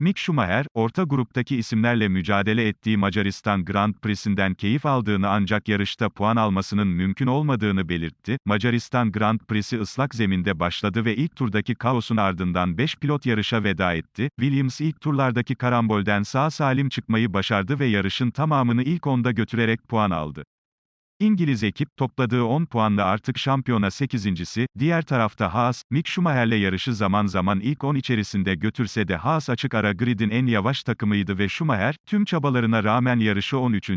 Mick Schumacher, orta gruptaki isimlerle mücadele ettiği Macaristan Grand Prix'sinden keyif aldığını ancak yarışta puan almasının mümkün olmadığını belirtti. Macaristan Grand Prix'si ıslak zeminde başladı ve ilk turdaki kaosun ardından 5 pilot yarışa veda etti. Williams ilk turlardaki karambolden sağ salim çıkmayı başardı ve yarışın tamamını ilk onda götürerek puan aldı. İngiliz ekip, topladığı 10 puanla artık şampiyona 8.si, diğer tarafta Haas, Mick Schumacher'le yarışı zaman zaman ilk 10 içerisinde götürse de Haas açık ara gridin en yavaş takımıydı ve Schumacher, tüm çabalarına rağmen yarışı 13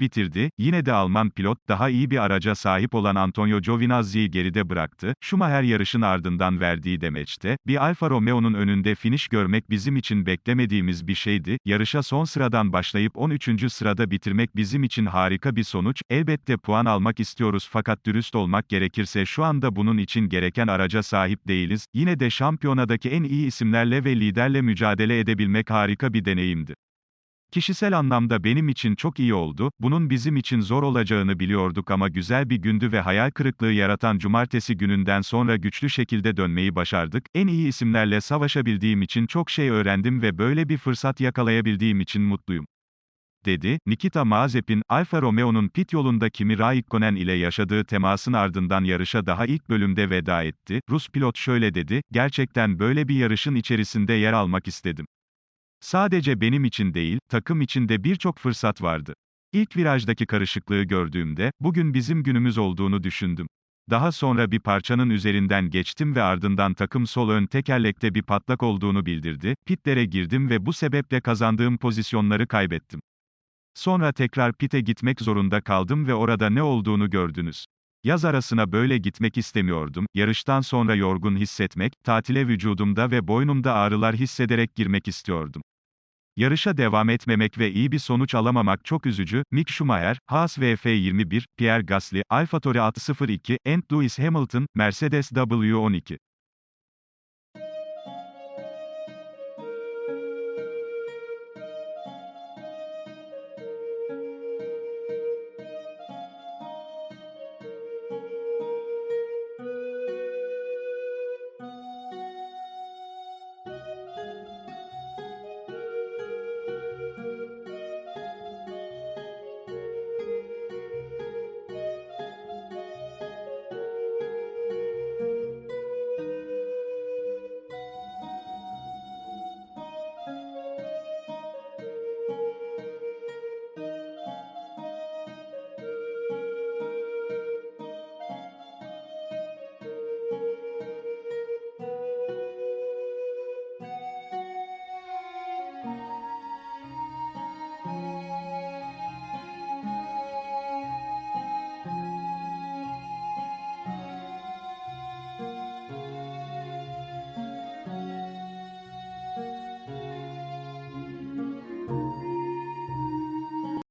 bitirdi. Yine de Alman pilot, daha iyi bir araca sahip olan Antonio Giovinazzi'yi geride bıraktı. Schumacher yarışın ardından verdiği demeçte, bir Alfa Romeo'nun önünde finish görmek bizim için beklemediğimiz bir şeydi. Yarışa son sıradan başlayıp 13. sırada bitirmek bizim için harika bir sonuç. Elbette puan almak istiyoruz fakat dürüst olmak gerekirse şu anda bunun için gereken araca sahip değiliz. Yine de şampiyonadaki en iyi isimlerle ve liderle mücadele edebilmek harika bir deneyimdi. Kişisel anlamda benim için çok iyi oldu, bunun bizim için zor olacağını biliyorduk ama güzel bir gündü ve hayal kırıklığı yaratan cumartesi gününden sonra güçlü şekilde dönmeyi başardık. En iyi isimlerle savaşabildiğim için çok şey öğrendim ve böyle bir fırsat yakalayabildiğim için mutluyum dedi. Nikita Mazepin, Alfa Romeo'nun pit yolunda Kimi Raikkonen ile yaşadığı temasın ardından yarışa daha ilk bölümde veda etti. Rus pilot şöyle dedi, gerçekten böyle bir yarışın içerisinde yer almak istedim. Sadece benim için değil, takım için de birçok fırsat vardı. İlk virajdaki karışıklığı gördüğümde, bugün bizim günümüz olduğunu düşündüm. Daha sonra bir parçanın üzerinden geçtim ve ardından takım sol ön tekerlekte bir patlak olduğunu bildirdi. Pitlere girdim ve bu sebeple kazandığım pozisyonları kaybettim. Sonra tekrar pite gitmek zorunda kaldım ve orada ne olduğunu gördünüz. Yaz arasına böyle gitmek istemiyordum, yarıştan sonra yorgun hissetmek, tatile vücudumda ve boynumda ağrılar hissederek girmek istiyordum. Yarışa devam etmemek ve iyi bir sonuç alamamak çok üzücü. Mick Schumacher, Haas VF21, Pierre Gasly, AlphaTauri 602, and Lewis Hamilton, Mercedes W12.